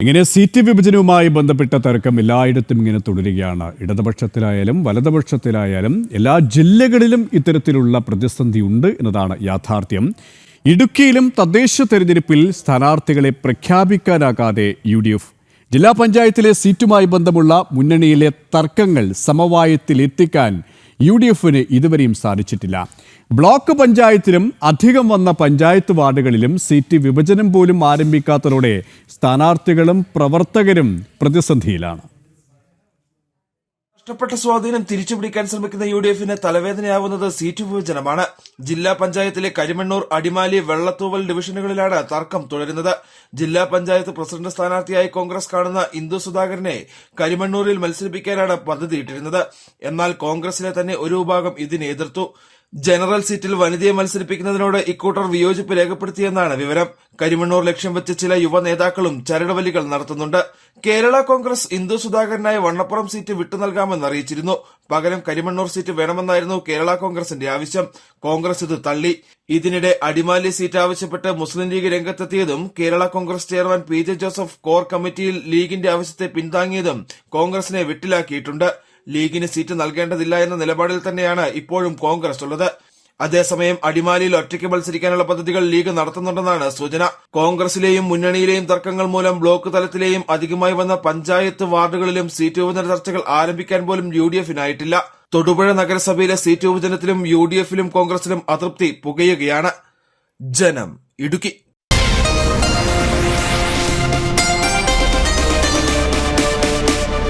ഇങ്ങനെ സീറ്റ് വിഭജനവുമായി ബന്ധപ്പെട്ട തർക്കം എല്ലായിടത്തും ഇങ്ങനെ തുടരുകയാണ്. ഇടതുപക്ഷത്തിലായാലും വലതുപക്ഷത്തിലായാലും എല്ലാ ജില്ലകളിലും ഇത്തരത്തിലുള്ള പ്രതിസന്ധി ഉണ്ട് എന്നതാണ് യാഥാർത്ഥ്യം. ഇടുക്കിയിലും തദ്ദേശ തെരഞ്ഞെടുപ്പിൽ സ്ഥാനാർത്ഥികളെ പ്രഖ്യാപിക്കാനാകാതെ യു ഡി എഫ്. ജില്ലാ പഞ്ചായത്തിലെ സീറ്റുമായി ബന്ധമുള്ള മുന്നണിയിലെ തർക്കങ്ങൾ സമവായത്തിൽ എത്തിക്കാൻ യു ഡി എഫിന് ഇതുവരെയും സാധിച്ചിട്ടില്ല. ബ്ലോക്ക് പഞ്ചായത്തിലും അധികം വന്ന പഞ്ചായത്ത് വാർഡുകളിലും സീറ്റ് വിഭജനം പോലും ആരംഭിക്കാത്തതോടെ സ്ഥാനാർത്ഥികളും പ്രവർത്തകരും പ്രതിസന്ധിയിലാണ്. നഷ്ടപ്പെട്ട സ്വാധീനം തിരിച്ചുപിടിക്കാൻ ശ്രമിക്കുന്ന യു ഡി എഫിന് തലവേദനയാവുന്നത് സീറ്റ് വിഭജനമാണ്. ജില്ലാ പഞ്ചായത്തിലെ കരിമണ്ണൂർ അടിമാലി വെള്ളത്തൂവൽ ഡിവിഷനുകളിലാണ് തർക്കം തുടരുന്നത്. ജില്ലാ പഞ്ചായത്ത് പ്രസിഡന്റ് സ്ഥാനാർത്ഥിയായി കോൺഗ്രസ് കാണുന്ന ഇന്ദു സുധാകരനെ കരിമണ്ണൂരിൽ മത്സരിപ്പിക്കാനാണ് പദ്ധതിയിട്ടിരുന്നത്. എന്നാൽ കോൺഗ്രസിലെ തന്നെ ഒരു വിഭാഗം ഇതിനെ എതിർത്തു. ജനറൽ സീറ്റിൽ വനിതയെ മത്സരിപ്പിക്കുന്നതിനോട് ഇക്കൂട്ടർ വിയോജിപ്പ് രേഖപ്പെടുത്തിയെന്നാണ് വിവരം. കരിമണ്ണൂർ ലക്ഷ്യം വെച്ച് ചില യുവ നേതാക്കളും ചരടുവലികൾ നടത്തുന്നുണ്ട്. കേരള കോൺഗ്രസ് ഇന്ദു സുധാകരനായ വണ്ണപ്പുറം സീറ്റ് വിട്ടു നൽകാമെന്ന് അറിയിച്ചിരുന്നു. പകരം കരിമണ്ണൂർ സീറ്റ് വേണമെന്നായിരുന്നു കേരള കോൺഗ്രസിന്റെ ആവശ്യം. കോൺഗ്രസ് ഇത് തള്ളി. ഇതിനിടെ അടിമാലി സീറ്റ് ആവശ്യപ്പെട്ട് Muslim League രംഗത്തെത്തിയതും Kerala Congress chairman P J Joseph core കമ്മിറ്റിയിൽ ലീഗിന്റെ ആവശ്യത്തെ പിന്താങ്ങിയതും കോൺഗ്രസിനെ വിട്ടിലാക്കിയിട്ടുണ്ട്. ലീഗിന് സീറ്റ് നൽകേണ്ടതില്ല എന്ന നിലപാടിൽ തന്നെയാണ് ഇപ്പോഴും കോൺഗ്രസ് ഉള്ളത്. അതേസമയം അടിമാലിയിൽ ഒറ്റയ്ക്ക് മത്സരിക്കാനുള്ള പദ്ധതികൾ ലീഗ് നടത്തുന്നുണ്ടെന്നാണ് സൂചന. കോൺഗ്രസിലെയും മുന്നണിയിലെയും തർക്കങ്ങൾ മൂലം ബ്ലോക്ക് തലത്തിലെയും അധികമായി വന്ന പഞ്ചായത്ത് വാർഡുകളിലും സീറ്റ് വിഭജന ചർച്ചകൾ ആരംഭിക്കാൻ പോലും യു ഡി എഫിനായിട്ടില്ല തൊടുപുഴ നഗരസഭയിലെ സീറ്റ് വിഭജനത്തിലും യു ഡി എഫിലും കോൺഗ്രസിലും അതൃപ്തി പുകയുകയാണ്. ജനം ഇടുക്കി.